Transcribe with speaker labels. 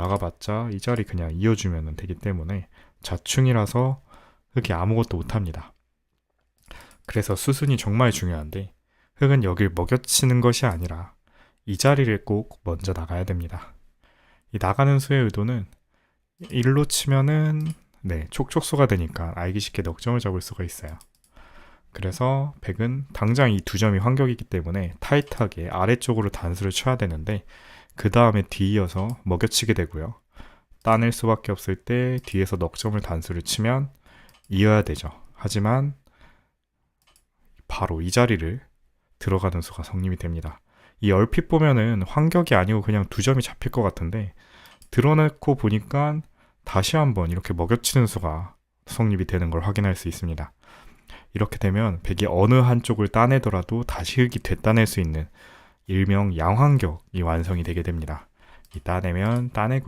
Speaker 1: 막아봤자 이 자리 그냥 이어주면 되기 때문에 자충이라서 흙이 아무것도 못합니다. 그래서 수순이 정말 중요한데 흙은 여길 먹여치는 것이 아니라 이 자리를 꼭 먼저 나가야 됩니다. 이 나가는 수의 의도는 일로 치면은 네 촉촉수가 되니까 알기 쉽게 넉점을 잡을 수가 있어요. 그래서 백은 당장 이 두 점이 환격이기 때문에 타이트하게 아래쪽으로 단수를 쳐야 되는데 그 다음에 뒤이어서 먹여치게 되고요. 따낼 수밖에 없을 때 뒤에서 넉점을 단수를 치면 이어야 되죠. 하지만 바로 이 자리를 들어가는 수가 성립이 됩니다. 이 얼핏 보면은 환격이 아니고 그냥 두 점이 잡힐 것 같은데 드러내고 보니까 다시 한번 이렇게 먹여치는 수가 성립이 되는 걸 확인할 수 있습니다. 이렇게 되면 백이 어느 한쪽을 따내더라도 다시 흙이 되따낼 수 있는 일명 양환격이 완성이 되게 됩니다. 이 따내면 따내고